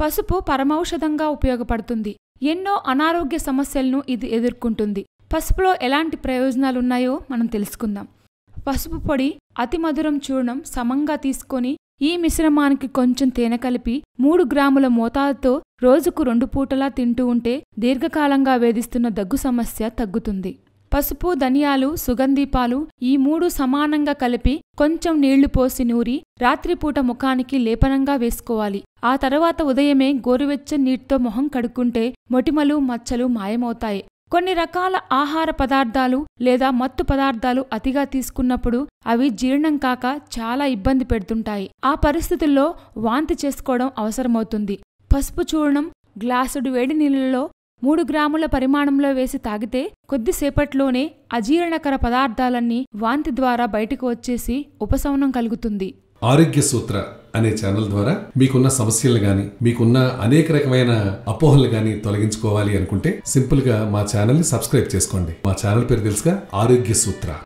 పసుపు పరమౌషధంగా ఉపయోగపడుతుంది. ఎన్నో అనారోగ్య సమస్యలను ఇది ఎదుర్కొంటుంది. పసుపులో ఎలాంటి ప్రయోజనాలున్నాయో మనం తెలుసుకుందాం. పసుపు పొడి అతి మధురం చూర్ణం సమంగా తీసుకొని ఈ మిశ్రమానికి కొంచెం తేనె కలిపి మూడు గ్రాముల మోతాదుతో రోజుకు రెండు పూటలా తింటూ ఉంటే దీర్ఘకాలంగా వేధిస్తున్న దగ్గు సమస్య తగ్గుతుంది. పసుపు ధనియాలు సుగంధీపాలు ఈ మూడు సమానంగా కలిపి కొంచెం నీళ్ళు పోసి నూరి రాత్రిపూట ముఖానికి లేపనంగా వేసుకోవాలి. ఆ తర్వాత ఉదయమే గోరువెచ్చని నీటితో మొహం కడుక్కుంటే మొటిమలు మచ్చలు మాయమవుతాయి. కొన్ని రకాల ఆహార పదార్థాలు లేదా మత్తు పదార్థాలు అతిగా తీసుకున్నప్పుడు అవి జీర్ణం కాక చాలా ఇబ్బంది పెడుతుంటాయి. ఆ పరిస్థితుల్లో వాంతి చేసుకోవడం అవసరమవుతుంది. పసుపు చూర్ణం గ్లాసుడు వేడి నీళ్ళలో మూడు గ్రాముల పరిమాణంలో వేసి తాగితే కొద్దిసేపట్లోనే అజీర్ణకర పదార్థాలన్నీ వాంతి ద్వారా బయటకు వచ్చేసి ఉపశమనం కలుగుతుంది. ఆరోగ్య సూత్ర అనే ఛానల్ ద్వారా మీకున్న సమస్యలు గాని మీకున్న అనేక రకమైన అపోహలు గాని తొలగించుకోవాలి అనుకుంటే సింపుల్గా మా ఛానల్ని సబ్స్క్రైబ్ చేసుకోండి. మా ఛానల్ పేరు తెలుసుగా ఆరోగ్య సూత్ర.